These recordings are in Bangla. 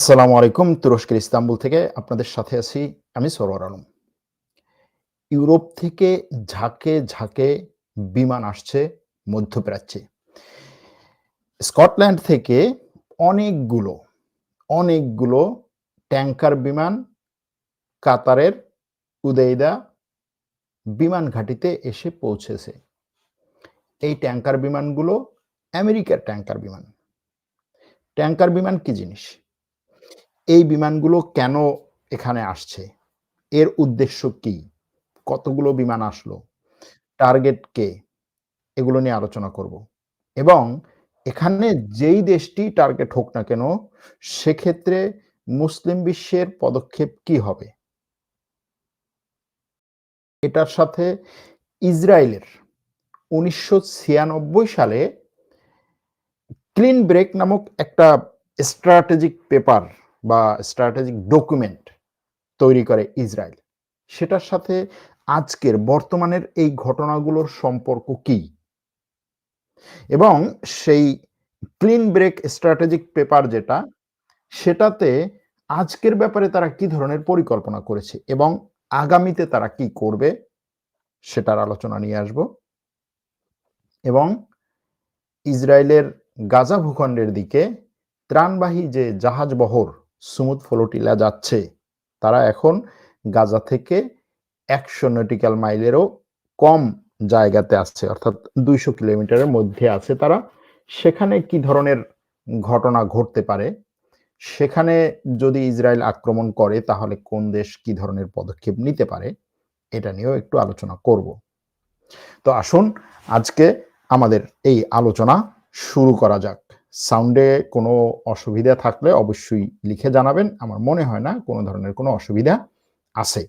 আসসালামু আলাইকুম, তুরস্কের ইস্তাম্বুল থেকে আপনাদের সাথে আছি আমি সরোয়ার আলম। ইউরোপ থেকে ঝাঁকে ঝাঁকে বিমান আসছে মধ্যপ্রাচ্যে। স্কটল্যান্ড থেকে অনেকগুলো অনেকগুলো ট্যাঙ্কার বিমান কাতারের উদয়দা বিমান ঘাঁটিতে এসে পৌঁছেছে। এই ট্যাঙ্কার বিমানগুলো আমেরিকার ট্যাঙ্কার বিমান। ট্যাঙ্কার বিমান কি জিনিস? এই বিমানগুলো কেন এখানে আসছে? এর উদ্দেশ্য কি? কতগুলো বিমান আসলো? টার্গেট কে? এগুলো নিয়ে আলোচনা করব। এবং এখানে যেই দেশটি টার্গেট হোক না কেন, সেক্ষেত্রে মুসলিম বিশ্বের পদক্ষেপ কি হবে? এটার সাথে ইসরায়েলের উনিশশো ছিয়ানব্বই সালে ক্লিন ব্রেক নামক একটা স্ট্র্যাটেজিক পেপার বা স্ট্র্যাটেজিক ডকুমেন্ট তৈরি করে ইসরায়েল। সেটার সাথে আজকের বর্তমানের এই ঘটনাগুলোর সম্পর্ক কি? এবং সেই ক্লিন ব্রেক স্ট্র্যাটেজিক পেপার যেটা, সেটাতে আজকের ব্যাপারে তারা কি ধরনের পরিকল্পনা করেছে এবং আগামীতে তারা কি করবে, সেটার আলোচনা নিয়ে আসব। এবং ইসরায়েলের গাজা ভূখণ্ডের দিকে ত্রাণবাহী যে জাহাজ বহর সুমুদ ফ্লোটিলা যাচ্ছে। তারা এখন গাজা থেকে একশো নটিক্যাল মাইলেরও কম জায়গাতে আসছে অর্থাৎ দুইশো কিলোমিটারের মধ্যে আছে তারা। সেখানে কি ধরনের ঘটনা ঘটতে পারে? সেখানে যদি ইসরায়েল আক্রমণ করে, তাহলে কোন দেশ কি ধরনের পদক্ষেপ নিতে পারে? এটা নিয়েও একটু আলোচনা করব। তো আসুন, আজকে আমাদের এই আলোচনা শুরু করা যাক। সাউন্ডে কোনো অসুবিধা থাকলে অবশ্যই লিখে জানাবেন। আমার মনে হয় না কোনো ধরনের কোনো অসুবিধা আছে।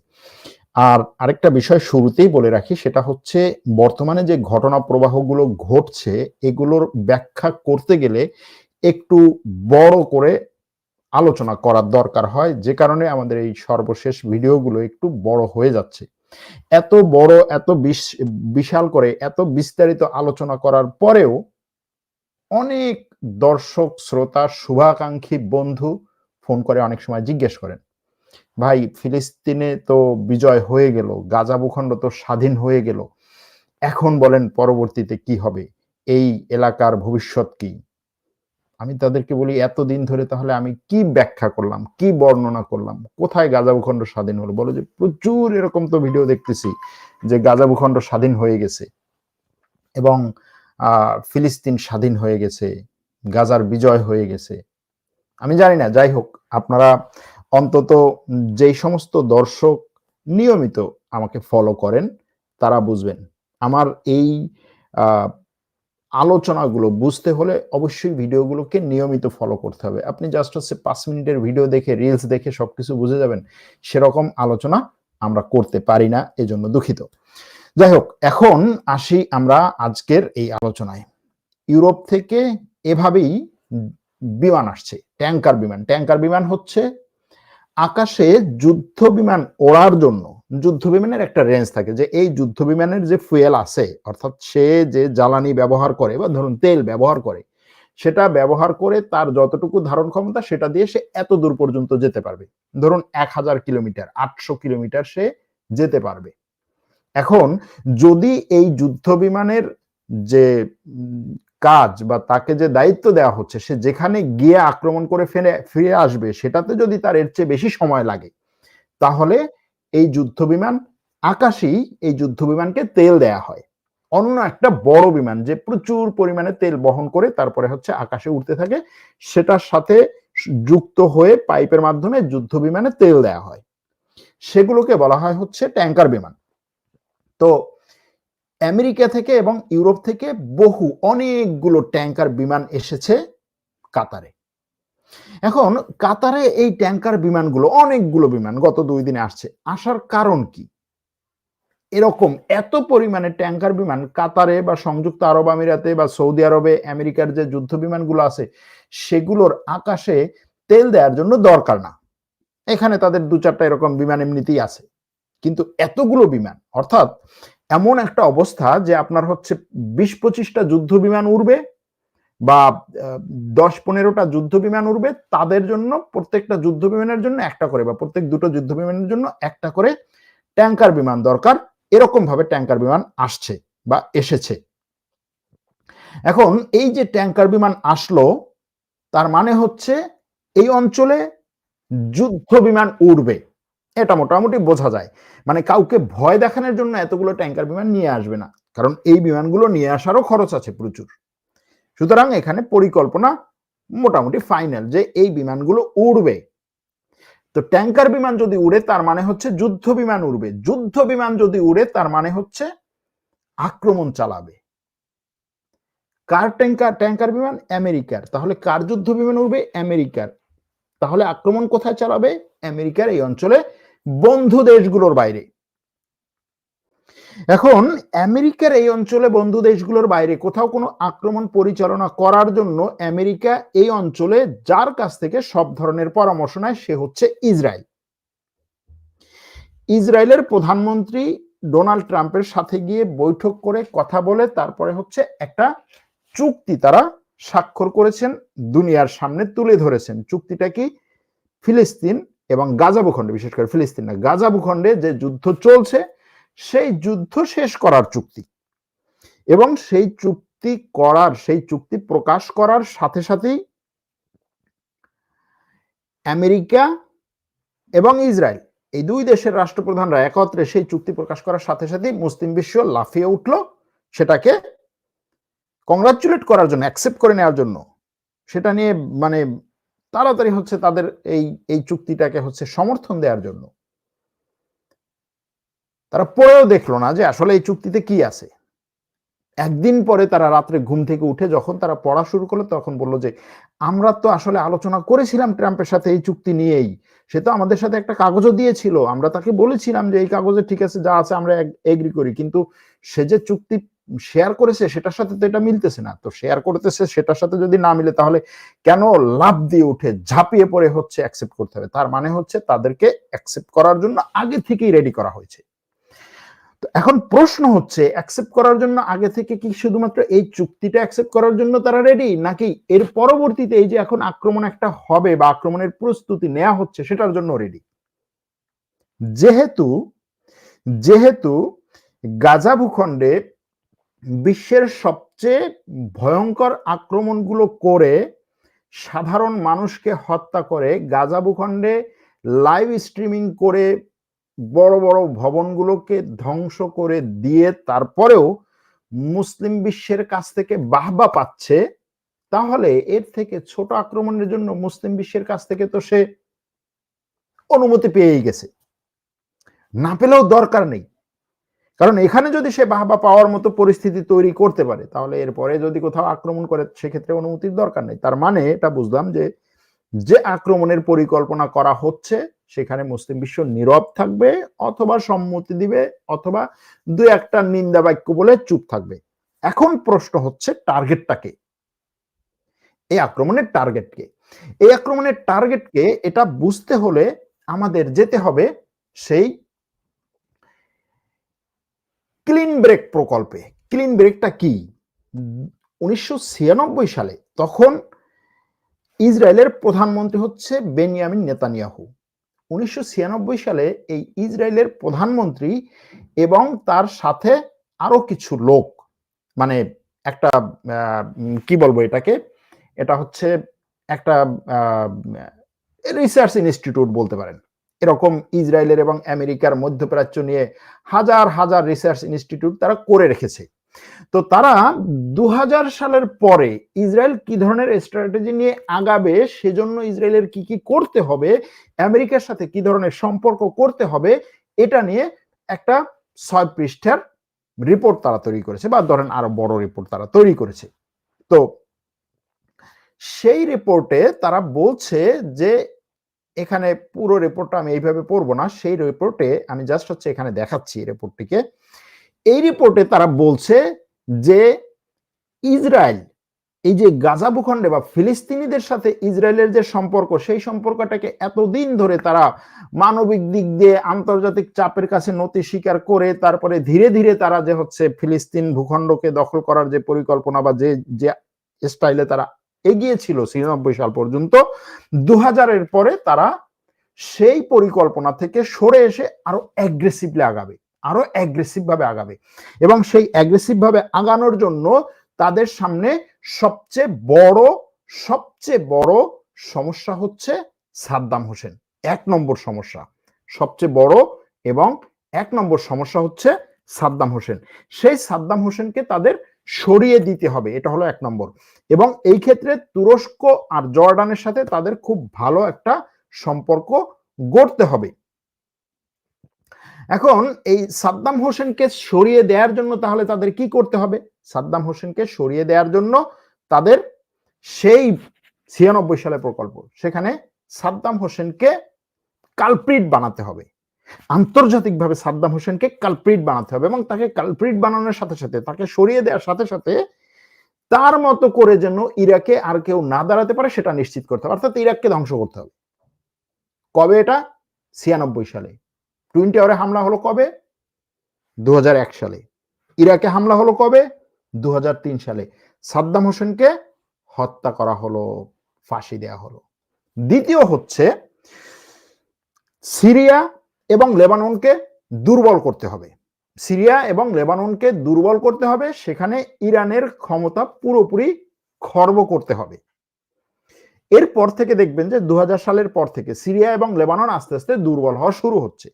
আর আরেকটা বিষয় শুরুতেই বলে রাখি, সেটা হচ্ছে বর্তমানে যে ঘটনা প্রবাহগুলো ঘটছে, এগুলোর ব্যাখ্যা করতে গেলে একটু বড় করে আলোচনা করার দরকার হয়। যে কারণে আমাদের এই সর্বশেষ ভিডিওগুলো একটু বড় হয়ে যাচ্ছে। এত বড়, এত বিশাল করে, এত বিস্তারিত আলোচনা করার পরেও অনেক দর্শক, শ্রোতা, শুভাকাঙ্ক্ষী বন্ধু ফোন করে অনেক সময় জিজ্ঞেস করেন, ভাই, ফিলিস্তিনে তো বিজয় হয়ে গেল, গাজা ভূখণ্ড তো স্বাধীন হয়ে গেল, এখন বলেন পরবর্তীতে কি হবে, এই এলাকার ভবিষ্যৎ কি? আমি তাদেরকে বলি, এতদিন ধরে তাহলে আমি কি ব্যাখ্যা করলাম, কি বর্ণনা করলাম, কোথায় গাজা ভূখণ্ড স্বাধীন হলো? বলো যে, প্রচুর এরকম তো ভিডিও দেখতেছি যে গাজা ভূখণ্ড স্বাধীন হয়ে গেছে এবং ফিলিস্তিন স্বাধীন হয়ে গেছে গাজার বিজয় হয়ে গেছে। আমি জানি না, যাই হোক, আপনারা অন্তত যেই সমস্ত দর্শক নিয়মিত আমাকে ফলো করেন, তারা বুঝবেন। আমার এই আলোচনাগুলো বুঝতে হলে অবশ্যই ভিডিওগুলোকে নিয়মিত ফলো করতে হবে। আপনি জাস্ট হচ্ছে পাঁচ মিনিটের ভিডিও দেখে রিলস দেখে সবকিছু বুঝে যাবেন। সেরকম আলোচনা আমরা করতে পারি না, এজন্য দুঃখিত। যাই হোক, এখন আসি আমরা আজকের এই আলোচনায়। ইউরোপ থেকে এভাবেই বিমান আসছে, ট্যাঙ্কার বিমান। ট্যাঙ্কার বিমান হচ্ছে আকাশে যুদ্ধ বিমান ওড়ার জন্য, যুদ্ধ বিমানের একটা রেঞ্জ থাকে যে এই যুদ্ধ বিমানের যে ফুয়েল আছে, অর্থাৎ সে যে জ্বালানি ব্যবহার করে বা ধরুন তেল ব্যবহার করে, সেটা ব্যবহার করে তার যতটুকু ধারণ ক্ষমতা সেটা দিয়ে সে এত দূর পর্যন্ত যেতে পারবে। ধরুন এক হাজার কিলোমিটার, আটশো কিলোমিটার সে যেতে পারবে। এখন যদি এই যুদ্ধ বিমানের যে কাজ বা তাকে যে দায়িত্ব দেওয়া হচ্ছে, সে যেখানে গিয়ে আক্রমণ করে ফেরে ফিরে আসবে, সেটাতে যদি তার এর চেয়ে বেশি সময় লাগে, তাহলে এই যুদ্ধ বিমান আকাশেই এই যুদ্ধ বিমানকে তেল দেয়া হয়। অন্য একটা বড় বিমান যে প্রচুর পরিমাণে তেল বহন করে তারপরে হচ্ছে আকাশে উঠতে থাকে, সেটার সাথে যুক্ত হয়ে পাইপের মাধ্যমে যুদ্ধ বিমানে তেল দেয়া হয়। সেগুলোকে বলা হয় হচ্ছে ট্যাঙ্কার বিমান। তো আমেরিকা থেকে এবং ইউরোপ থেকে বহু, অনেকগুলো ট্যাঙ্কার বিমান এসেছে কাতারে। এখন কাতারে এই ট্যাঙ্কার বিমানগুলো, অনেকগুলো বিমান গত দুই দিনে আসছে। আসার কারণ কি? এরকম এত পরিমাণে ট্যাঙ্কার বিমান কাতারে বা সংযুক্ত আরব আমিরাতে বা সৌদি আরবে, আমেরিকার যে যুদ্ধ বিমানগুলো আছে, সেগুলোর আকাশে তেল দেওয়ার জন্য দরকার না। এখানে তাদের দু চারটা এরকম বিমান এমনিতেই আছে। কিন্তু এতগুলো বিমান, অর্থাৎ এমন একটা অবস্থা যে আপনার হচ্ছে বিশ পঁচিশটা যুদ্ধ বিমান উড়বে বা দশ পনেরোটা যুদ্ধ বিমান উড়বে, তাদের জন্য প্রত্যেকটা যুদ্ধ বিমানের জন্য একটা করে বা প্রত্যেক দুটো যুদ্ধ বিমানের জন্য একটা করে ট্যাঙ্কার বিমান দরকার। এরকম ভাবে ট্যাঙ্কার বিমান আসছে বা এসেছে। এখন এই যে ট্যাঙ্কার বিমান আসলো, তার মানে হচ্ছে এই অঞ্চলে যুদ্ধ বিমান উড়বে। এটা মোটামুটি বোঝা যায়। মানে কাউকে ভয় দেখানোর জন্য এতগুলো ট্যাঙ্কার বিমান নিয়ে আসবে না। কারণ এই বিমানগুলো নিয়ে আসারও খরচ আছে প্রচুর। সুতরাং এখানে পরিকল্পনা মোটামুটি ফাইনাল যে এই বিমানগুলো উড়বে। তো ট্যাঙ্কার বিমান যদি উড়ে, তার মানে হচ্ছে যুদ্ধ বিমান উড়বে। যুদ্ধ বিমান যদি উড়ে, তার মানে হচ্ছে আক্রমণ চালাবে। কার ট্যাঙ্কার ট্যাঙ্কার বিমান আমেরিকার। তাহলে কার যুদ্ধ বিমান উড়বে? আমেরিকার। তাহলে আক্রমণ কোথায় চালাবে? আমেরিকার এই অঞ্চলে বন্ধু দেশগুলোর বাইরে। এখন আমেরিকার এই অঞ্চলে বন্ধু দেশগুলোর বাইরে কোথাও কোনো আক্রমণ পরিচালনা করার জন্য আমেরিকা এই অঞ্চলে যার কাছ থেকে সব ধরনের পরামর্শ নেয় সে হচ্ছে ইসরায়েল। ইসরায়েলের প্রধানমন্ত্রী ডোনাল্ড ট্রাম্পের সাথে গিয়ে বৈঠক করে কথা বলে তারপরে হচ্ছে একটা চুক্তি তারা স্বাক্ষর করেছেন, দুনিয়ার সামনে তুলে ধরেছেন। চুক্তিটা কি? ফিলিস্তিন এবং গাজা ভূখণ্ডে বিশেষ করে ফিলিস্তিন না গাজা ভূখণ্ডে যে যুদ্ধ চলছে, সেই যুদ্ধ শেষ করার চুক্তি। এবং সেই চুক্তি করার, সেই চুক্তি প্রকাশ করার সাথে সাথেই আমেরিকা এবং ইসরায়েল, এই দুই দেশের রাষ্ট্রপ্রধানরা একত্রে সেই চুক্তি প্রকাশ করার সাথে সাথেই মুসলিম বিশ্ব লাফিয়ে উঠল সেটাকে কংগ্রাচুলেট করার জন্য অ্যাকসেপ্ট করে নেওয়ার জন্য। সেটা নিয়ে মানে তাড়াতাড়ি হচ্ছে তাদের এই এই চুক্তিটাকে হচ্ছে সমর্থন দেওয়ার জন্য। তারা পরেও দেখল না যে আসলে এই চুক্তিতে কি আছে। একদিন পরে তারা রাত্রে ঘুম থেকে উঠে যখন তারা পড়া শুরু করল তখন বলল যে, আমরা তো আসলে আলোচনা করেছিলাম ট্রাম্পের সাথে এই চুক্তি নিয়েই। সে তো আমাদের সাথে একটা কাগজও দিয়েছিল। আমরা তাকে বলেছিলাম যে এই কাগজে ঠিক আছে যা আছে আমরা এগ্রি করি। কিন্তু সে যে চুক্তি শেয়ার করেছে, সেটার সাথে তো এটা মিলতেছে না। তো শেয়ার করতেছে, সেটার সাথে যদি না মিলে, তাহলে কেন লাভ দিয়ে উঠে ঝাঁপিয়ে পড়ে হচ্ছে অ্যাকসেপ্ট করতে হবে? তার মানে হচ্ছে তাদেরকে অ্যাকসেপ্ট করার জন্য আগে থেকেই রেডি করা হয়েছে। তো এখন প্রশ্ন হচ্ছে অ্যাকসেপ্ট করার জন্য আগে থেকে কি শুধুমাত্র এই চুক্তিটা অ্যাকসেপ্ট করার জন্য তারা রেডি নাকি এর পরবর্তীতে এই যে এখন আক্রমণ একটা হবে বা আক্রমণের প্রস্তুতি নেওয়া হচ্ছে, সেটার জন্য রেডি যেহেতু যেহেতু গাজা ভূখণ্ডে বিশ্বের সবচেয়ে ভয়ঙ্কর আক্রমণগুলো করে সাধারণ মানুষকে হত্যা করে গাজা ভূখণ্ডে লাইভ স্ট্রিমিং করে বড় বড় ভবনগুলোকে ধ্বংস করে দিয়ে তারপরেও মুসলিম বিশ্বের কাছ থেকে বাহবা পাচ্ছে, তাহলে এর থেকে ছোট আক্রমণের জন্য মুসলিম বিশ্বের কাছ থেকে তো সে অনুমতি পেয়েই গেছে। না পেলেও দরকার নেই। কারণ এখানে যদি সে বাহবা পাওয়ার মতো পরিস্থিতি তৈরি করতে পারে, তাহলে এরপরে যদি কোথাও আক্রমণ করে, সেক্ষেত্রে অনুমতির দরকার নেই। তার মানে এটা বুঝলাম যে যে আক্রমণের পরিকল্পনা করা হচ্ছে, সেখানে মুসলিম বিশ্ব নীরব থাকবে, অথবা সম্মতি দিবে, অথবা দু একটা নিন্দা বাক্য বলে চুপ থাকবে। এখন প্রশ্ন হচ্ছে টার্গেটটাকে এই আক্রমণের টার্গেটকে এই আক্রমণের টার্গেটকে এটা বুঝতে হলে আমাদের যেতে হবে সেই ক্লিন ব্রেক প্রকল্পে। ক্লিন ব্রেকটা কি? উনিশশো ছিয়ানব্বই সালে তখন ইসরায়েলের প্রধানমন্ত্রী হচ্ছে বেনিয়ামিন নেতানিয়াহু। উনিশশো ছিয়ানব্বই সালে এই ইসরায়েলের প্রধানমন্ত্রী এবং তার সাথে আরও কিছু লোক মানে একটা কি বলব এটাকে? এটা হচ্ছে একটা রিসার্চ ইনস্টিটিউট বলতে পারেন। এরকম ইসরায়েলের এবং আমেরিকার মধ্যপ্রাচ্য নিয়ে হাজার হাজার রিসার্চ ইনস্টিটিউট তারা করে রেখেছে। তো তারা দু হাজার সালের পরে ইসরায়েল কি ধরনের স্ট্র্যাটেজি নিয়ে আগাবে, সেজন্য ইসরায়েলের কি কি করতে হবে, আমেরিকার সাথে কি ধরনের সম্পর্ক করতে হবে, এটা নিয়ে একটা ছয় পৃষ্ঠার রিপোর্ট তারা তৈরি করেছে বা ধরেন আরও বড় রিপোর্ট তারা তৈরি করেছে। তো সেই রিপোর্টে তারা বলছে যে এখানে পুরো রিপোর্টটা আমি এইভাবে পড়ব না, সেই রিপোর্টে আমি জাস্ট হচ্ছে এখানে দেখাচ্ছি রিপোর্টটিকে এই রিপোর্টে তারা বলছে যে ইসরায়েল, এই যে গাজা ভূখণ্ডে বা ফিলিস্তিনিদের সাথে ইসরায়েলের যে সম্পর্ক, সেই সম্পর্কটাকে এতদিন ধরে তারা মানবিক দিক দিয়ে আন্তর্জাতিক চাপের কাছে নতি স্বীকার করে, তারপরে ধীরে ধীরে তারা যে হচ্ছে ফিলিস্তিন ভূখণ্ডকে দখল করার যে পরিকল্পনা বা যে যে স্টাইলে তারা এগিয়েছিল ছিয়ানব্বই সাল পর্যন্ত দু হাজারের পরে তারা সেই পরিকল্পনা থেকে সরে এসে আরও অ্যাগ্রেসিভলি আগাবে, আরও অ্যাগ্রেসিভ ভাবে আগাবে এবং সেই অ্যাগ্রেসিভ ভাবে আগানোর জন্য তাদের সামনে সবচেয়ে বড় সবচেয়ে বড় সমস্যা হচ্ছে সাদ্দাম হোসেন, এক নম্বর সমস্যা, সবচেয়ে বড় এবং এক নম্বর সমস্যা হচ্ছে সাদ্দাম হোসেন। সেই সাদ্দাম হোসেনকে তাদের সরিয়ে দিতে হবে, এটা হলো এক নম্বর। এবং এই ক্ষেত্রে তুরস্ক আর জর্ডানের সাথে তাদের খুব ভালো একটা সম্পর্ক গড়তে হবে। এখন এই সাদ্দাম হোসেনকে সরিয়ে দেওয়ার জন্য তাহলে তাদের কি করতে হবে? সাদ্দাম হোসেনকে সরিয়ে দেওয়ার জন্য তাদের সেই ছিয়ানব্বই সালের প্রকল্প, সেখানে সাদ্দাম হোসেনকে কালপ্রিট বানাতে হবে। আন্তর্জাতিকভাবে সাদ্দাম হোসেনকে কালপ্রিট বানাতে হবে এবং তাকে কালপ্রিট বানানোর সাথে সাথে, তাকে সরিয়ে দেওয়ার সাথে সাথে তার মতো করে যেন ইরাকে আর কেউ না দাঁড়াতে পারে সেটা নিশ্চিত করতে হবে। অর্থাৎ ইরাককে ধ্বংস করতে হবে। কবে এটা? ছিয়ানব্বই সালে। টুইন টাওয়ারে হামলা হলো কবে? দুই হাজার এক সালে। ইরাকে হামলা হলো কবে? দু হাজার তিন সালে। সাদ্দাম হোসেনকে হত্যা করা হলো, ফাঁসি দেয়া হলো। দ্বিতীয় হচ্ছে সিরিয়া এবং লেবাননকে দুর্বল করতে হবে। সিরিয়া এবং লেবাননকে দুর্বল করতে হবে, সেখানে ইরানের ক্ষমতা পুরোপুরি খর্ব করতে হবে। এরপর থেকে দেখবেন যে দু সালের পর থেকে সিরিয়া এবং লেবানন আস্তে আস্তে দুর্বল হওয়া শুরু হচ্ছে।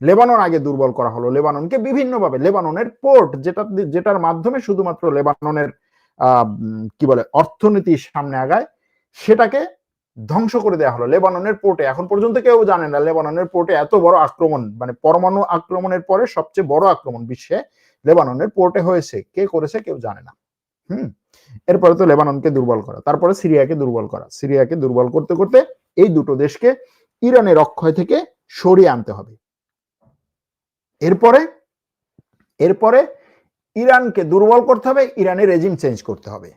লেবানন আগে দুর্বল করা হলো, লেবাননকে বিভিন্নভাবে, লেবাননের পোর্ট যেটা, যেটার মাধ্যমে শুধুমাত্র লেবাননের কি বলে অর্থনীতি সামনে আগায়, সেটাকে ধ্বংস করে দেওয়া হলো লেবাননের পোর্টে এখন পর্যন্ত কেউ জানে না লেবাননের পোর্টে এত বড় আক্রমণ মানে পরমাণু আক্রমণের পরে সবচেয়ে বড় আক্রমণ বিশ্বে লেবাননের পোর্টে হয়েছে। কে করেছে কেউ জানে না। হুম? এরপরে তো লেবাননকে দুর্বল করা। তারপরে সিরিয়াকে দুর্বল করা। সিরিয়াকে দুর্বল করতে করতে এই দুটো দেশকে ইরানের অক্ষয় থেকে সরিয়ে আনতে হবে। এরপরে এরপরে ইরানকে দুর্বল করতে হবে, ইরানের রেজিম চেঞ্জ করতে হবে।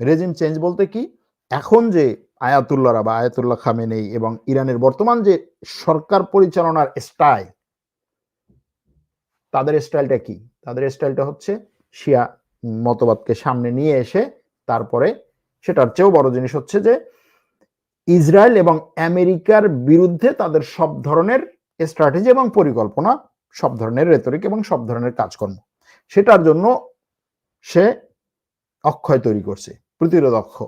রেজিম চেঞ্জ বলতে কি? এখন যে আয়াতুল্লাহরা বা আয়াতুল্লাহ খামেনেই এবং ইরানের বর্তমান যে সরকার পরিচালনার স্টাইল তাদের স্টাইলটা কি? তাদের স্টাইলটা হচ্ছে শিয়া মতবাদকে সামনে নিয়ে এসে তারপরে সেটার চেয়েও বড় জিনিস হচ্ছে যে ইসরায়েল এবং আমেরিকার বিরুদ্ধে তাদের সব ধরনের স্ট্র্যাটেজি এবং পরিকল্পনা, সব ধরনের রেতরিক এবং সব ধরনের কাজকর্ম। সেটার জন্য সে অক্ষয় তৈরি করছে, প্রতিরোধ অক্ষ।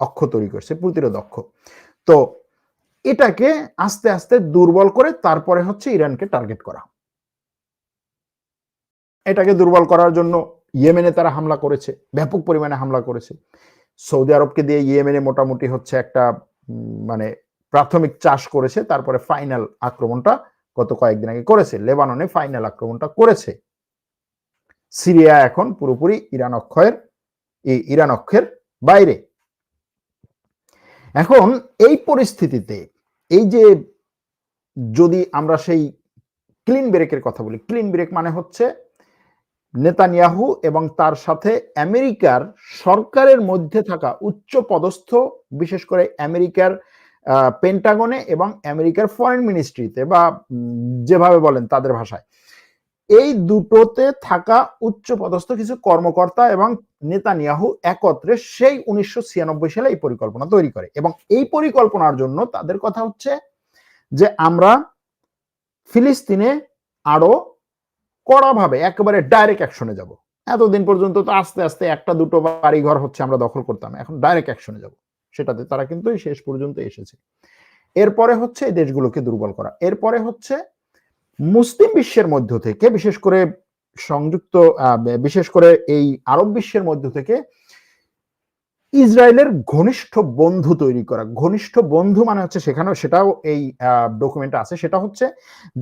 অক্ষ তৈরি করছে, প্রতিরোধ অক্ষ। তো এটাকে আস্তে আস্তে দুর্বল করে তারপরে হচ্ছে ইরানকে টার্গেট করা। এটাকে দুর্বল করার জন্য ইয়েমেনে তারা হামলা করেছে, ব্যাপক পরিমাণে হামলা করেছে। সৌদি আরবকে দিয়ে ইয়েমেনে মোটামুটি হচ্ছে একটা মানে প্রাথমিক চাষ করেছে, তারপরে ফাইনাল আক্রমণটা গত কয়েকদিন আগে করেছে, লেবাননে ফাইনাল আক্রমণটা করেছে। সিরিয়া এখন পুরোপুরি ইরান অক্ষয়ের ইরান অক্ষের বাইরে। এখন এই পরিস্থিতিতে, এই যে যদি আমরা সেই ক্লিন ব্রেকের কথা বলি ক্লিন ব্রেক মানে হচ্ছে নেতানিয়াহু এবং তার সাথে আমেরিকার সরকারের মধ্যে থাকা উচ্চ পদস্থ, বিশেষ করে আমেরিকার পেন্টাগনে এবং আমেরিকার ফরেন মিনিস্ট্রিতে বা যেভাবে বলেন তাদের ভাষায়। এই দুটোতে থাকা উচ্চ পদস্থ কিছু কর্মকর্তা এবং নেতানিয়াহু একত্রে সেই উনিশশো ছিয়ানব্বই সালে এই পরিকল্পনা তৈরি করে। এবং এই পরিকল্পনার জন্য তাদের কথা হচ্ছে যে, আমরা ফিলিস্তিনে আরও কড়াভাবে, একেবারে ডাইরেক্ট অ্যাকশনে যাব। এতদিন পর্যন্ত তো আস্তে আস্তে একটা দুটো বাড়ি ঘর হচ্ছে আমরা দখল করতাম, এখন ডাইরেক্ট অ্যাকশনে যাব। সেটাতে তারা কিন্তু শেষ পর্যন্ত এসেছে। এরপরে হচ্ছে এই দেশগুলোকে দুর্বল করা। এরপরে হচ্ছে মুসলিম বিশ্বের মধ্য থেকে, বিশেষ করে সংযুক্ত বিশেষ করে এই আরব বিশ্বের মধ্য থেকে, ইসরায়েলের ঘনিষ্ঠ বন্ধু তৈরি করা। ঘনিষ্ঠ বন্ধু মানে হচ্ছে সেখানে সেটাও এই ডকুমেন্টে আছে। সেটা হচ্ছে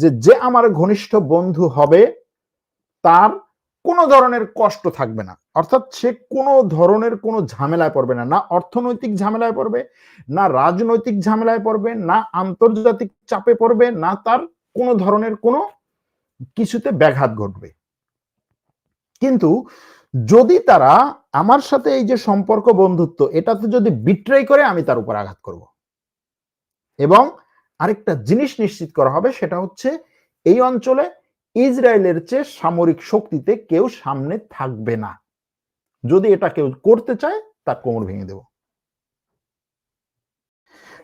যে যে আমার ঘনিষ্ঠ বন্ধু হবে, তার কোনো ধরনের কষ্ট থাকবে না। অর্থাৎ সে কোনো ধরনের কোনো ঝামেলায় পড়বে না। না অর্থনৈতিক ঝামেলায় পড়বে, না রাজনৈতিক ঝামেলায় পড়বে, না আন্তর্জাতিক চাপে পড়বে, না তার কোনো ধরনের কোনো কিছুতে ব্যাঘাত ঘটবে। কিন্তু যদি তারা আমার সাথে এই যে সম্পর্ক বন্ধুত্ব, এটাতে যদি বিট্রাই করে, আমি তার উপর আঘাত করব। এবং আরেকটা জিনিস নিশ্চিত করা হবে, সেটা হচ্ছে এই অঞ্চলে ইসরায়েলের চেয়ে সামরিক শক্তিতে কেউ সামনে থাকবে না। যদি এটা কেউ করতে চায়, তার কোমর ভেঙে দেব।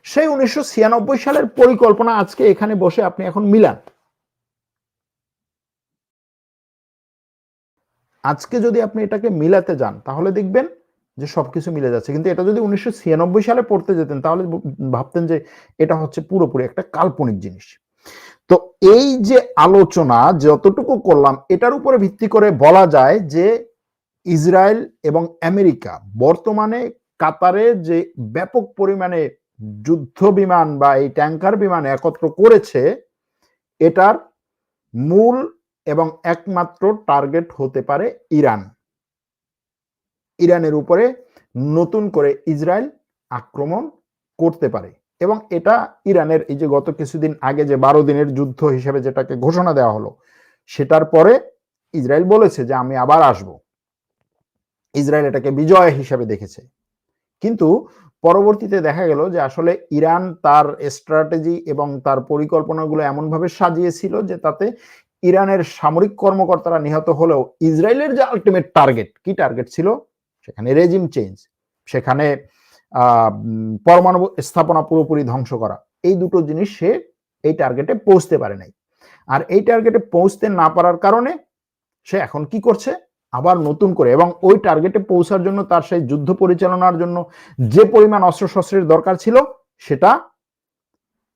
সেই উনিশশো ছিয়ানব্বই সালের পরিকল্পনা আজকে এখানে বসে আপনি এখন মিলান। আজকে যদি আপনি এটাকে মিলাতে যান, তাহলে দেখবেন যে সবকিছু মিলে যাচ্ছে। কিন্তু এটা যদি উনিশশো ছিয়ানব্বই সালে পড়তে যেতেন, তাহলে ভাবতেন যে এটা হচ্ছে পুরোপুরি একটা কাল্পনিক জিনিস। তো এই যে আলোচনা যতটুকু করলাম, এটার উপরে ভিত্তি করে বলা যায় যে ইসরায়েল এবং আমেরিকা বর্তমানে কাতারে যে ব্যাপক পরিমাণে যুদ্ধ বিমান বা এই ট্যাঙ্কার বিমান একত্র করেছে, এটার মূল এবং একমাত্র টার্গেট হতে পারে ইরান। ইরানের উপরে নতুন করে ইসরায়েল আক্রমণ করতে পারে এবং এটা ইরানের এই যে গত কিছুদিন আগে যে বারো দিনের যুদ্ধ হিসেবে যেটাকে ঘোষণা দেওয়া হলো, সেটার পরে ইসরায়েল বলেছে যে আমি আবার আসব। ইসরায়েল এটাকে বিজয় হিসেবে দেখেছে। কিন্তু পরবর্তীতে দেখা গেল যে আসলে ইরান তার স্ট্র্যাটেজি এবং তার পরিকল্পনাগুলো এমনভাবে সাজিয়েছিল যে তাতে ইরানের সামরিক কর্মকর্তারা নিহত হলেও ইসরায়েলের যে আলটিমেট টার্গেট কি টার্গেট ছিল? সেখানে রেজিম চেঞ্জ সেখানে পরমাণু স্থাপনা পুরোপুরি ধ্বংস করা। এই দুটো জিনিস সে এই টার্গেটে পৌঁছতে পারে নাই। আর এই টার্গেটে পৌঁছতে না পারার কারণে সে এখন কি করছে? আবার নতুন করে এবং ওই টার্গেটে পৌঁছার জন্য তার সেই যুদ্ধ পরিচালনার জন্য যে পরিমাণ অস্ত্রশস্ত্রের দরকার ছিল, সেটা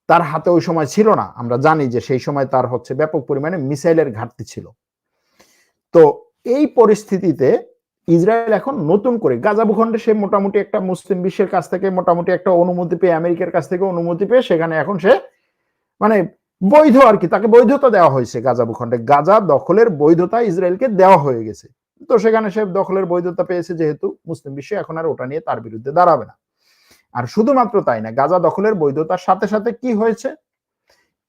তার হাতে ওই সময় ছিল না। আমরা জানি যে সেই সময় তার হচ্ছে ব্যাপক পরিমাণে মিসাইলের ঘাটতি ছিল। তো এই পরিস্থিতিতে ইসরায়েল এখন নতুন করে গাজা ভূখণ্ডে সে মোটামুটি একটা মুসলিম বিশ্বের কাছ থেকে মোটামুটি একটা অনুমতি পেয়ে, আমেরিকার কাছ থেকে অনুমতি পেয়ে সেখানে এখন সে মানে বৈধ আর কি, তাকে বৈধতা দেওয়া হয়েছে গাজা ভূখণ্ডে। গাজা দখলের বৈধতা ইসরায়েলকে দেওয়া হয়ে গেছে। তো সেখানে সে দখলের বৈধতা পেয়েছে যেহেতু মুসলিম বিশ্ব এখন আর ওটা নিয়ে তার বিরুদ্ধে দাঁড়াবে না। আর শুধুমাত্র তাই না, গাজা দখলের বৈধতার সাথে সাথে কি হয়েছে?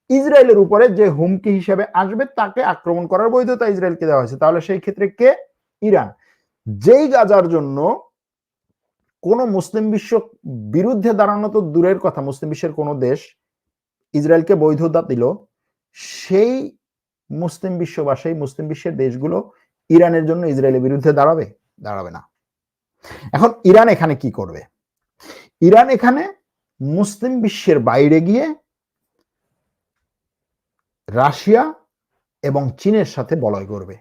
ইসরায়েলের উপরে যে হুমকি হিসেবে আসবে, তাকে আক্রমণ করার বৈধতা ইসরায়েলকে দেওয়া হয়েছে। তাহলে সেই ক্ষেত্রে কে? ইরান। যেই গাজার জন্য কোন মুসলিম বিশ্ব বিরুদ্ধে দাঁড়ানো তো দূরের কথা, মুসলিম বিশ্বের কোন দেশ ইসরায়েলকে বৈধতা দিল, সেই মুসলিম বিশ্ব বা সেই মুসলিম বিশ্বের দেশগুলো ইরানের জন্য ইসরায়েলের বিরুদ্ধে দাঁড়াবে? দাঁড়াবে না। এখন ইরান এখানে কি করবে? ইরান এখানে মুসলিম বিশ্বের বাইরে গিয়ে রাশিয়া এবং চীনের সাথে বলয় করবে।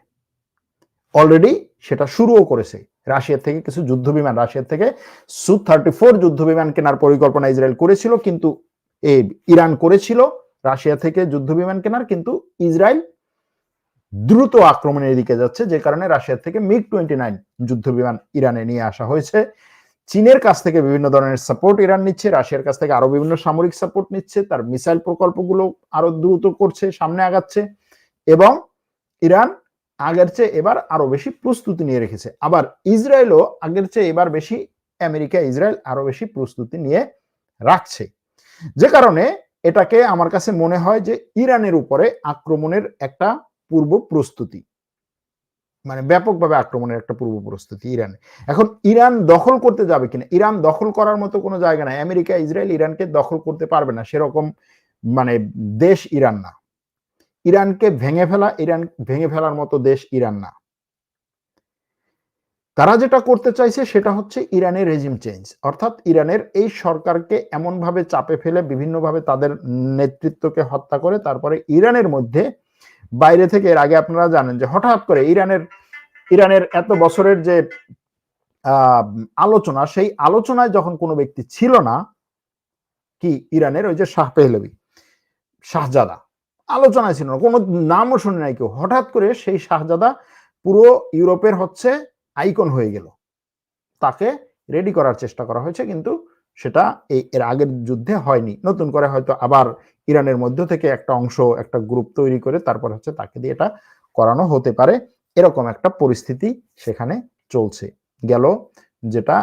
অলরেডি সেটা শুরুও করেছে। রাশিয়ার থেকে কিছু যুদ্ধ বিমান রাশিয়ার থেকে সু থার্টি ফোর যুদ্ধ বিমান কেনার পরিকল্পনা ইসরায়েল করেছিল, কিন্তু এই ইরান করেছিল। রাশিয়া থেকে যুদ্ধ বিমান কেনার, কিন্তু ইসরায়েল দ্রুত আক্রমণের দিকে যাচ্ছে, যে কারণে রাশিয়ার থেকে মিগ টোয়েন্টি নাইন যুদ্ধ বিমান ইরানে নিয়ে আসা হয়েছে। চীনের কাছ থেকে বিভিন্ন ধরনের সাপোর্ট ইরান নিচ্ছে, রাশিয়ার কাছ থেকে আরও বিভিন্ন সামরিক সাপোর্ট নিচ্ছে, তার মিসাইল প্রকল্পগুলো আরও দ্রুত করছে, সামনে আগাচ্ছে এবং ইরান আগের চেয়ে এবার আরও বেশি প্রস্তুতি নিয়ে রেখেছে। আবার ইসরায়েলও আগের চেয়ে এবার বেশি, আমেরিকা, ইসরায়েল আরও বেশি প্রস্তুতি নিয়ে রাখছে। যে কারণে এটাকে আমার কাছে মনে হয় যে ইরানের উপরে আক্রমণের একটা পূর্ব প্রস্তুতি। মানে ব্যাপকভাবে আক্রমণের একটা পূর্ব প্রস্তুতি ইরানে। এখন ইরান দখল করতে যাবে কিনা, ইরান দখল করার মতো কোনো জায়গা নাই। আমেরিকা, ইসরায়েল ইরানকে দখল করতে পারবে না, সেরকম মানে দেশ ইরান না। ইরানকে ভেঙে ফেলা, ইরান ভেঙে ফেলার মতো দেশ ইরান না। তারা যেটা করতে চাইছে সেটা হচ্ছে ইরানের রেজিম চেঞ্জ অর্থাৎ ইরানের এই সরকারকে এমনভাবে চাপে ফেলে, বিভিন্নভাবে তাদের নেতৃত্বকে হত্যা করে, তারপরে ইরানের মধ্যে বাইরে থেকে এর আগে আপনারা জানেন যে হঠাৎ করে ইরানের ইরানের এত বছরের যে আলোচনা, সেই আলোচনায় যখন কোনো ব্যক্তি ছিল না, কি ইরানের ওই যে শাহ পেহলবি, শাহজাদা, আলোচনায় ছিল না, কোনো নামও শুনে নাই কেউ, হঠাৎ করে সেই শাহজাদা পুরো ইউরোপের হচ্ছে আইকন হয়ে গেল। তাকে রেডি করার চেষ্টা করা হয়েছে, কিন্তু সেটা এই এর আগের যুদ্ধে হয়নি। নতুন করে হয়তো আবার ইরানের মধ্য থেকে একটা অংশ, একটা গ্রুপ তৈরি করে তারপর হচ্ছে তাকে দিয়ে এটা করানো হতে পারে। এরকম একটা পরিস্থিতি সেখানে চলছে। গেল যেটা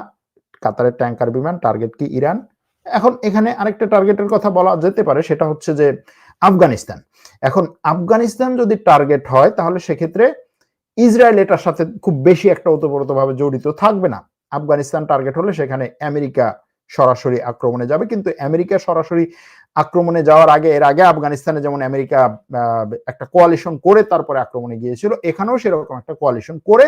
কাতারের ট্যাঙ্কার বিমান, টার্গেট কি ইরান? এখন এখানে আরেকটা টার্গেটের কথা বলা যেতে পারে, সেটা হচ্ছে যে আফগানিস্তান। এখন আফগানিস্তান যদি টার্গেট হয়, তাহলে সেক্ষেত্রে ইসরায়েল এটার সাথে খুব বেশি একটা ওতপ্রোতভাবে জড়িত থাকবে না। আফগানিস্তান টার্গেট হলে সেখানে আমেরিকা সরাসরি আক্রমণে যাবে। কিন্তু আমেরিকা সরাসরি আক্রমণে যাওয়ার আগে, এর আগে আফগানিস্তানে যেমন আমেরিকা একটা কোয়ালিশন করে তারপরে আক্রমণে গিয়েছিল, এখানেও সেরকম একটা কোয়ালিশন করে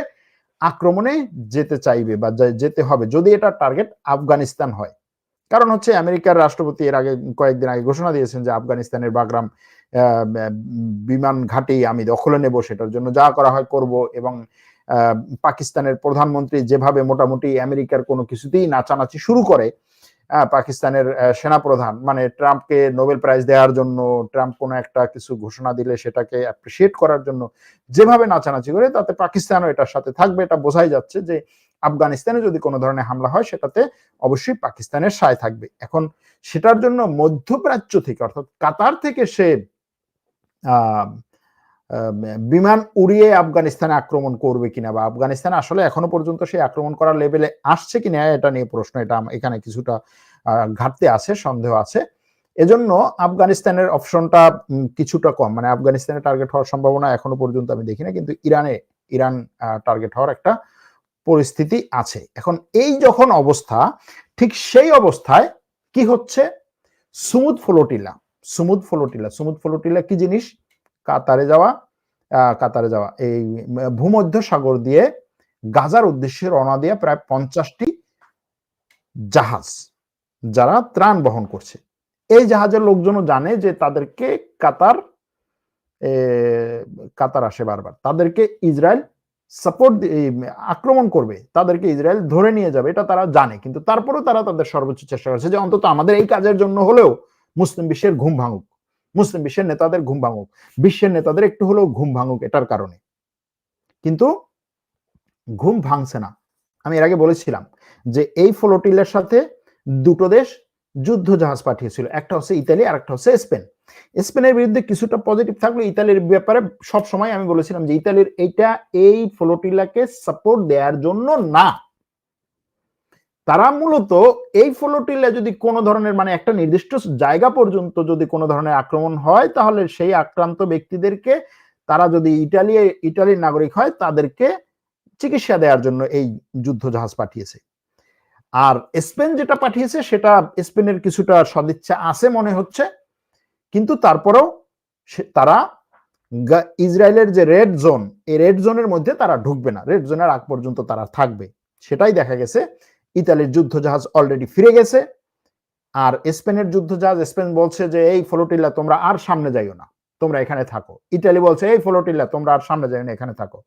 আক্রমণে যেতে চাইবে বা যেতে হবে যদি এটা টার্গেট আফগানিস্তান হয়। কারণ হচ্ছে আমেরিকার রাষ্ট্রপতি এর আগে, কয়েকদিন আগে ঘোষণা দিয়েছেন যে আফগানিস্তানের বাগরাম বিমান ঘাটি আমি দখলে নেব, সেটার জন্য যা করা হয় করব এবং পাকিস্তানের প্রধানমন্ত্রী যেভাবে মোটামুটি আমেরিকার কোনো কিছুতেই নাচানাচি শুরু করে পাকিস্তানের সেনাপ্রধান মানে ট্রাম্পকে নোবেল প্রাইজ দেওয়ার জন্য, ট্রাম্প কোনো একটা কিছু ঘোষণা দিলে সেটাকে অ্যাপ্রিসিয়েট করার জন্য যেভাবে নাচানাচি করে, তাতে পাকিস্তানও এটার সাথে থাকবে। এটা বোঝাই যাচ্ছে যে আফগানিস্তানে যদি কোনো ধরনের হামলা হয়, সেটাতে অবশ্যই পাকিস্তানের সায় থাকবে। এখন সেটার জন্য মধ্যপ্রাচ্য থেকে, অর্থাৎ কাতার থেকে সে বিমান উড়িয়ে আফগানিস্তানে আক্রমণ করবে কিনা বা আফগানিস্তান আসলে এখনও পর্যন্ত সেই আক্রমণ করার লেভেলে আসছে কিনা, এটা নিয়ে প্রশ্ন, এটা এখানে কিছুটা ঘাটতি আছে, সন্দেহ আছে। এজন্য আফগানিস্তানের অপশনটা কিছুটা কম। মানে আফগানিস্তানের টার্গেট হওয়ার সম্ভাবনা এখনও পর্যন্ত আমি দেখি না, কিন্তু ইরানে, ইরান টার্গেট হওয়ার একটা পরিস্থিতি আছে। এখন এই যখন অবস্থা, ঠিক সেই অবস্থায় কি হচ্ছে? Sumud flotilla. Sumud flotilla. Sumud flotilla কি জিনিস? কাতারে যাওয়া কাতারে যাওয়া। এই ভূমধ্য সাগর দিয়ে গাজার উদ্দেশ্যে রওনা দিয়ে প্রায় পঞ্চাশটি জাহাজ, যারা ত্রাণ বহন করছে। এই জাহাজের লোকজনও জানে যে তাদেরকে কাতার কাতার আসে বারবার। তাদেরকে ইসরায়েল সাপোর্ট আক্রমণ করবে, তাদেরকে ইসরায়েল ধরে নিয়ে যাবে, এটা তারা জানে। কিন্তু তারপরেও তারা তাদের সর্বোচ্চ চেষ্টা করছে যে অন্তত আমাদের এই কাজের জন্য হলেও মুসলিম বিশ্বের ঘুম ভাঙুক। মুসলিম বিশ্বের নেতাদের ঘুম ভাঙুক। বিশ্বের নেতাদের একটু হলেও ঘুম ভাঙুক এটার কারণে। কিন্তু ঘুম ভাঙছে না। আমি এর আগে বলেছিলাম যে এই ফ্লোটিলের সাথে দুটো দেশ যুদ্ধ জাহাজ পাঠিয়েছিল। একটা হচ্ছে ইতালি আর একটা হচ্ছে স্পেন। স্পেনের বিরুদ্ধে কিছুটা পজিটিভ থাকলে ইতালির ব্যাপারে সব সময় আমি বলেছিলাম যে ইতালির এইটা এই ফ্লোটিলাকে সাপোর্ট দেওয়ার জন্য না। তারা মূলত এই ফ্লোটিলা যদি কোনো ধরনের মানে একটা নির্দিষ্ট জায়গা পর্যন্ত যদি কোনো ধরনের আক্রমণ হয়, তাহলে সেই আক্রান্ত ব্যক্তিদেরকে তারা যদি ইটালি, ইটালির নাগরিক হয়, তাদেরকে চিকিৎসা দেওয়ার জন্য এই যুদ্ধ জাহাজ পাঠিয়েছে। আর স্পেন যেটা পাঠিয়েছে, সেটা স্পেনের কিছুটা সদিচ্ছা আছে মনে হচ্ছে। কিন্তু তারপরেও তারা ইসরায়েলের যে রেড জোন, এই রেড জোনের মধ্যে তারা ঢুকবে না। রেড জোনের আগ পর্যন্ত তারা থাকবে। সেটাই দেখা গেছে ইতালির যুদ্ধ জাহাজ অলরেডি ফিরে গেছে। আর স্পেনের যুদ্ধ জাহাজ স্পেন বলছে যে, এই ফ্লোটিল্লা তোমরা আর সামনে যাইও না, তোমরা এখানে থাকো। ইটালি বলছে, এই ফ্লোটিল্লা তোমরা আর সামনে যাইও না, এখানে থাকো।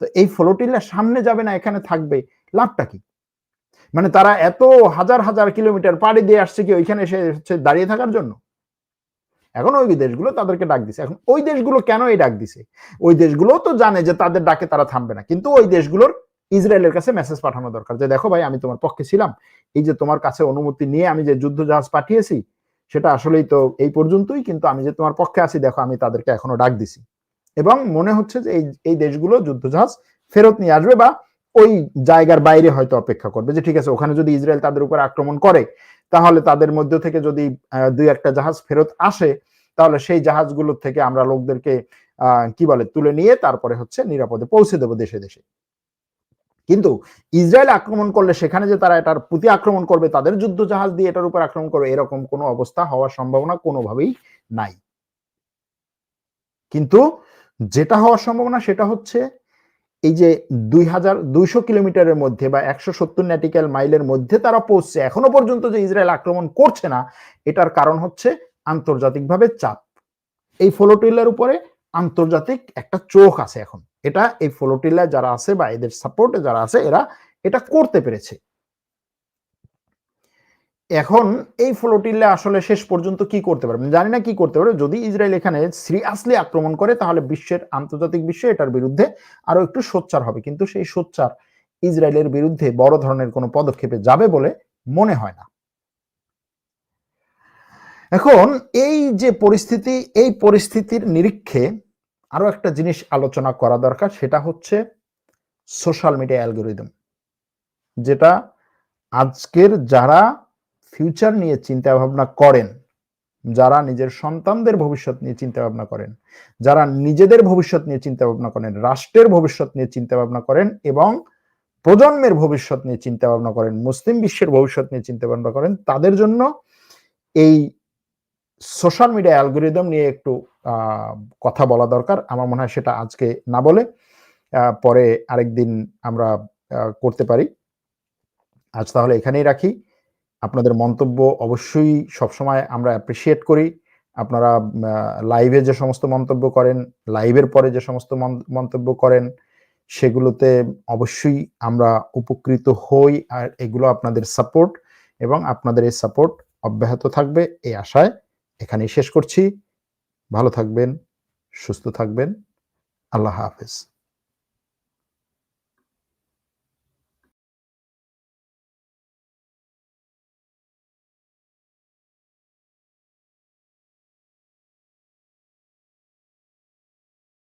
তো এই ফ্লোটিল্লা সামনে যাবে না, এখানে থাকবে, লাভটা কি? মানে তারা এত হাজার হাজার কিলোমিটার পাড়ি দিয়ে আসছে কি, ওইখানে এসে হচ্ছে দাঁড়িয়ে থাকার জন্য? এখন ওই দেশগুলো তাদেরকে ডাক দিছে। এখন ওই দেশগুলো কেন এই ডাক দিছে? ওই দেশগুলো তো জানে যে তাদের ডাকে তারা থামবে না, কিন্তু ওই দেশগুলোর ইসরায়েলের কাছে মেসেজ পাঠানো দরকার। যে দেখো ভাই, আমি তোমার পক্ষে ছিলাম। এই যে তোমার কাছে অনুমতি নিয়ে আমি যে যুদ্ধ জাহাজ পাঠিয়েছি, সেটা আসলেই তো এই পর্যন্তই, কিন্তু আমি যে তোমার পক্ষে আছি, দেখো, আমি তাদেরকে এখনও ডাক দিছি। এবং মনে হচ্ছে যে এই এই দেশগুলো যুদ্ধ জাহাজ ফেরত নিয়ে আসবে বা ওই জায়গার বাইরে হয়তো অপেক্ষা করবে যে ঠিক আছে, ওখানে যদি ইসরায়েল তাদের উপর আক্রমণ করে, তাহলে তাদের মধ্য থেকে যদি দুই একটা জাহাজ ফেরত আসে, তাহলে সেই জাহাজগুলোর থেকে আমরা লোকদেরকে কি বলে, তুলে নিয়ে তারপরে হচ্ছে নিরাপদে পৌঁছে দেবো দেশে দেশে। কিন্তু ইসরায়েল আক্রমণ করলে সেখানে যে তারা এটার প্রতি আক্রমণ করবে, তাদের যুদ্ধ জাহাজ দিয়ে এটার উপর আক্রমণ করবে, এরকম কোনো অবস্থা হওয়ার সম্ভাবনা কোনোভাবেই নাই। কিন্তু যেটা হওয়ার সম্ভাবনা সেটা হচ্ছে এই যে দুই হাজার দুইশো কিলোমিটারের মধ্যে বা একশো সত্তর ন্যাটিক্যাল মাইলের মধ্যে তারা পৌঁছছে, এখনও পর্যন্ত যে ইসরায়েল আক্রমণ করছে না, এটার কারণ হচ্ছে আন্তর্জাতিকভাবে চাপ। এই ফ্লোটিলার উপরে আন্তর্জাতিক একটা চোখ আছে এখন। এটা এই ফ্লোটিলা যারা আছে বা এদের সাপোর্টে যারা আছে, এরা এটা করতে পেরেছে। এখন এই ফ্লোটিল্লা আসলে শেষ পর্যন্ত কি করতে পারবে জানি না কি করতে পারবে যদি ইসরায়েল এখানে সিরিয়াসলি আক্রমণ করে, তাহলে বিশ্বের, আন্তর্জাতিক বিশ্বে এটার বিরুদ্ধে আরও একটু সোচ্চার হবে। কিন্তু সেই সোচ্চার ইসরায়েলের বিরুদ্ধে বড় ধরনের কোনো পদক্ষেপে যাবে বলে মনে হয় না। এখন এই যে পরিস্থিতি, এই পরিস্থিতির নিরীক্ষে আরও একটা জিনিস আলোচনা করা দরকার, সেটা হচ্ছে সোশ্যাল মিডিয়া অ্যালগোরিদম যেটা আজকের যারা ফিউচার নিয়ে চিন্তা ভাবনা করেন, যারা নিজের সন্তানদের ভবিষ্যৎ নিয়ে চিন্তা ভাবনা করেন, যারা নিজেদের ভবিষ্যৎ নিয়ে চিন্তা ভাবনা করেন, রাষ্ট্রের ভবিষ্যৎ নিয়ে চিন্তা ভাবনা করেন এবং প্রজন্মের ভবিষ্যৎ নিয়ে চিন্তা ভাবনা করেন, মুসলিম বিশ্বের ভবিষ্যৎ নিয়ে চিন্তা ভাবনা করেন, তাদের জন্য এই সোশ্যাল মিডিয়া অ্যালগোরিদম নিয়ে একটু কথা বলা দরকার আমার মনে হয় সেটা আজকে না বলে পরে আরেকদিন আমরা করতে পারি। আজ তাহলে এখানেই রাখি। আপনাদের মন্তব্য অবশ্যই সবসময় আমরা অ্যাপ্রিশিয়েট করি। আপনারা লাইভে যে সমস্ত মন্তব্য করেন, লাইভের পরে যে সমস্ত মন্তব্য করেন, সেগুলোতে অবশ্যই আমরা উপকৃত হই। আর এগুলো আপনাদের সাপোর্ট এবং আপনাদের এই সাপোর্ট অব্যাহত থাকবে এই আশায় এখানেই শেষ করছি। ভালো থাকবেন, সুস্থ থাকবেন। আল্লাহ হাফেজ।